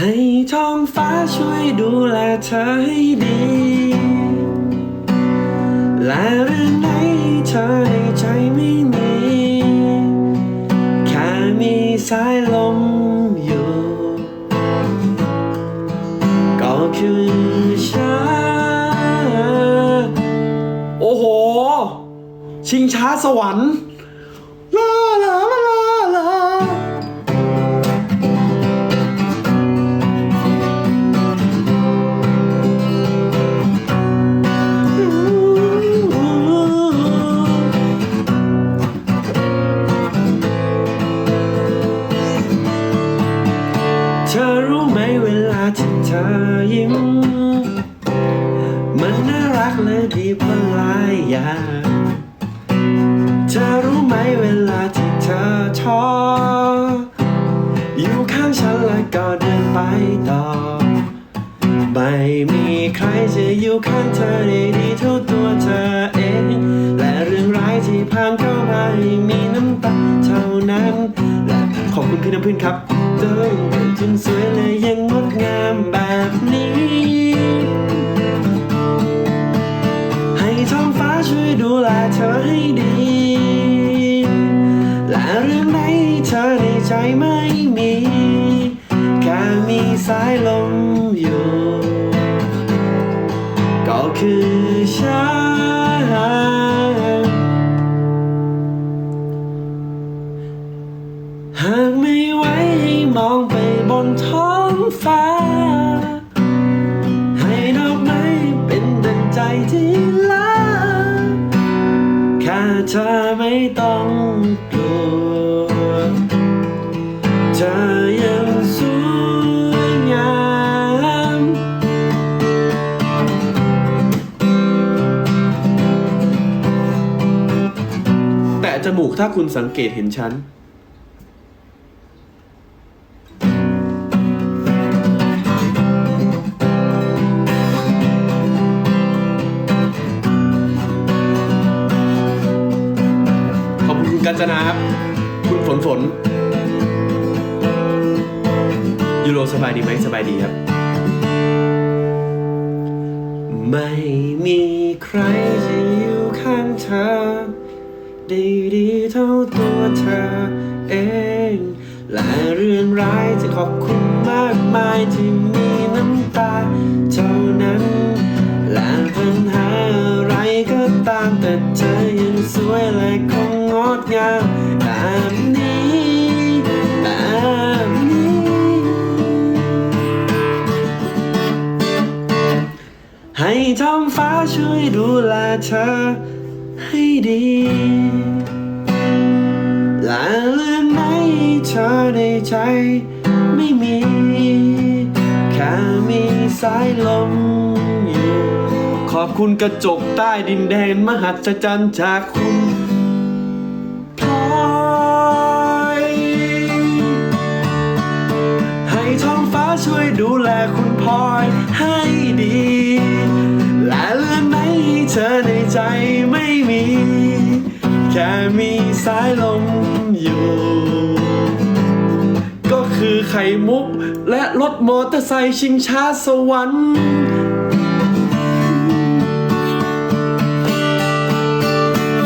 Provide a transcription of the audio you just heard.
ให้ท้องฟ้าช่วยดูแลเธอให้ดี และเรื่องไหนเธอในใจไม่มี แค่มีสายลมอยู่ ก็คือฉันโอ้โห ชิงช้าสวรรค์ลาลาลา ที่เธอยิ้ม มันน่ารักและดีพลายอย่างเธอรู้ไหมเวลาที่เธอท้ออยู่ข้างฉันแล้วก็เดินไปต่อ ไม่มีใครจะอยู่ข้างเธอได้ดีเท่าตัวเธอเอง และเรื่องร้ายที่ผ่านเข้ามามีน้ำตาเท่านั้น และขอบคุณพี่น้ำพึ่งครับ เดินจนสวยและยังงดงามแบบนี้ ให้ท้องฟ้าช่วยดูแลเธอให้ดี และเรื่องไหนเธอในใจไม่มีแค่มีสายลมอยู่ ก็คือฉันหากไม่ไหว มองไปบนท้องฟ้า ให้ดอกไม้เป็นดังใจที่ลาแค่เธอไม่ต้องกลัวเธอยังสวยงามแต่จมูกถ้าคุณสังเกตเห็นฉัน กัญจนาครับคุณฝนฝนยูโรสบายดีไหมสบายดีครับ ไม่มีใครจะอยู่ข้างเธอ ดีดีเท่าตัวเธอเองและเรื่องร้ายที่ขอบคุณมากมายที่มีน้ำตา ให้ท้องฟ้าช่วยดูแลเธอให้ดีและเรื่องไหนเธอในใจไม่มี แค่มีสายลมอยู่ ขอบคุณกระจกใต้ดินแดนมหัศจรรย์จากคุณพลอยให้ท้องฟ้าช่วยดูแลคุณ ธอในใจไม่มี แค่มีสายลมอยู่ ก็คือไข่มุกและรถมอเตอร์ไซค์ชิงช้าสวรรค์